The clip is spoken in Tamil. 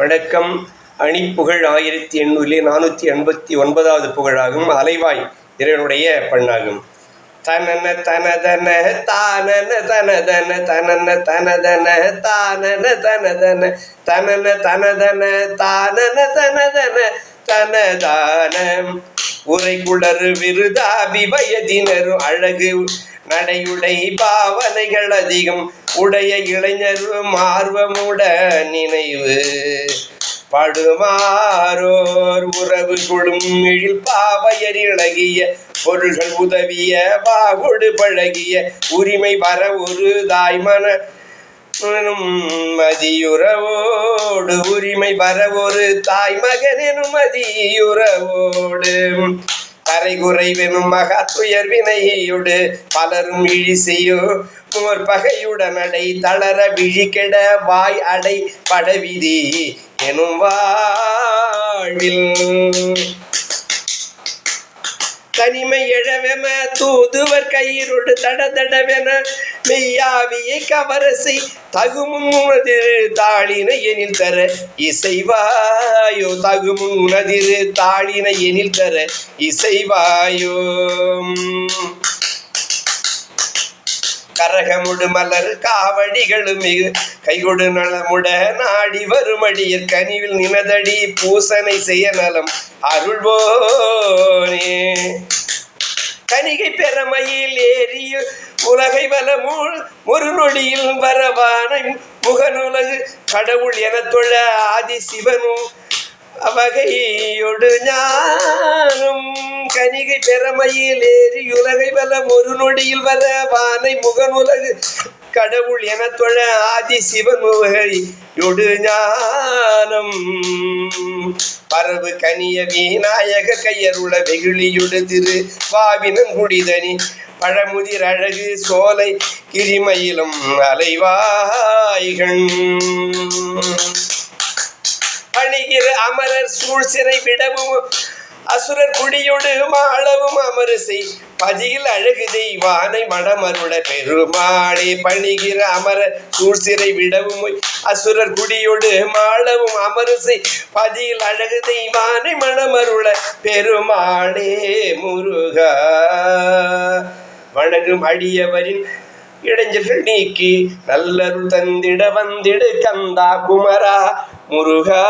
வணக்கம். அணிப்புகழ் ஆயிரத்தி எண்ணூறிலே நானூற்றி எண்பத்தி ஒன்பதாவது புகழாகும். அலைவாய் இறைவனுடைய பண்ணாகும். தனன தனதன தானன தனதன தனன தனதன தானன தனதன தனன தனதன தானன தனதன தனதான உரை குளறு விருதாபி வயதினரும் அழகு நடையுடை பாவனைகள் அதிகம். உடைய இளைஞரும் ஆர்வமுட நினைவு. படுமாறோர் உறவு கொடும் எழில் பாவையர் இழகிய பொருள்கள் உதவிய பாகொடு பழகிய உரிமை வர ஒரு தாய்மன மதியுறவோடு உரிமை வர ஒரு தாய் மகனும் மதியுறவோடு. கரை குறைவெனும் மகா துயர் வினையோடு பலரும் இழி செய்யோ மோர் பகையுடனடை தளர விழி வாய் அடை படவிதி எனும் வாழ்வில். தனிமை எழவெம தூதுவர் கயிறுடு தட தடவென மெய்யாவியை கவரசை தகுமுன் உனதிரு தாளின எனில் தர இசைவாயோ. தகுமுன் உனதிரு தாளின எனில் தர இசைவாயோ. கரகமுடு மலர் காவடிகளும் மிகு. கைகொடு நலமுட நாடி வருமடியர் கனிவில் நினதடி பூசனை செய்ய நலம் அருள்வோனே. கனிகை பெறமையில் ஏறிய உலகை வலமுள் ஒரு நொடியில் வரவான முகநுலகு கடவுள் என தொழ ஆதி சிவனும் அவகையொடு ஞானம் கனிகை பெறமையில் ஏறி உலகை வலம் ஒரு நொடியில் வர வானை முகனுலகு கடவுள் என தொழ ஆதி சிவன் முகையொடு ஞானம். பரவு கனிய விநாயக கையருள வெகுளியொடு திரு வாவினன் குடிதனி. பழமுதிர் அழகு சோலை கிரிமயிலும் அலைவாய்கள். பணிகிற அமரர் சூழ்சிறை விடவும் அசுரர் குடியோடு மாளவும் அமரசை பதியில் அழகு தெய்வானை மடமருள பெருமாளே பணிகிற அமர சூழ் விடவும் அசுரர் குடியோடு மாளவும் அமரசை பதியில் அழகு தெய்வானை மடமருள பெருமாளே முருகா. வணங்கும் அடியவரின் இடைஞ்சல்கள் நீக்கி நல்லருள் தந்திட வந்திடு கந்தா குமரா முருகா.